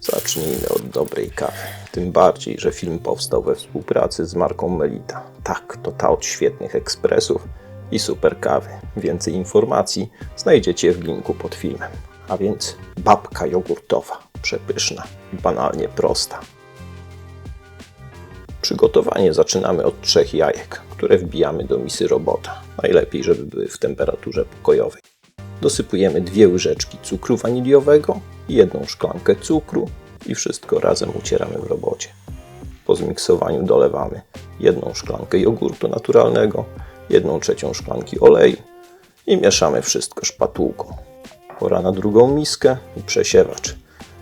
Zacznijmy od dobrej kawy. Tym bardziej, że film powstał we współpracy z marką Melita. Tak, to ta od świetnych ekspresów i super kawy. Więcej informacji znajdziecie w linku pod filmem. A więc babka jogurtowa, przepyszna i banalnie prosta. Przygotowanie zaczynamy od trzech jajek, które wbijamy do misy robota. Najlepiej, żeby były w temperaturze pokojowej. Dosypujemy dwie łyżeczki cukru waniliowego, jedną szklankę cukru i wszystko razem ucieramy w robocie. Po zmiksowaniu dolewamy jedną szklankę jogurtu naturalnego, jedną trzecią szklanki oleju i mieszamy wszystko szpatułką. Pora na drugą miskę i przesiewacz,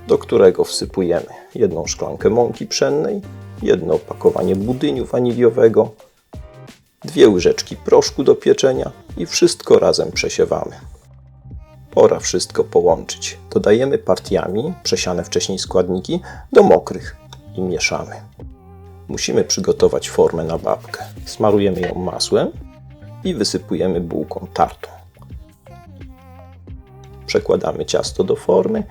do którego wsypujemy jedną szklankę mąki pszennej, jedno opakowanie budyniu waniliowego, dwie łyżeczki proszku do pieczenia i wszystko razem przesiewamy. Pora wszystko połączyć. Dodajemy partiami przesiane wcześniej składniki do mokrych i mieszamy. Musimy przygotować formę na babkę. Smarujemy ją masłem i wysypujemy bułką tartą. Przekładamy ciasto do formy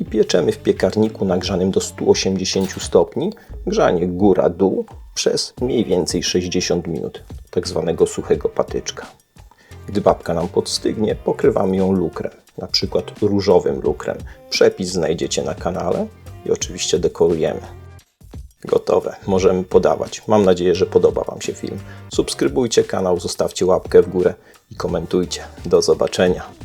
i pieczemy w piekarniku nagrzanym do 180 stopni, grzanie góra-dół przez mniej więcej 60 minut, tak zwanego suchego patyczka. Gdy babka nam podstygnie, pokrywamy ją lukrem, na przykład różowym lukrem. Przepis znajdziecie na kanale i oczywiście dekorujemy. Gotowe, możemy podawać. Mam nadzieję, że podoba Wam się film. Subskrybujcie kanał, zostawcie łapkę w górę i komentujcie. Do zobaczenia.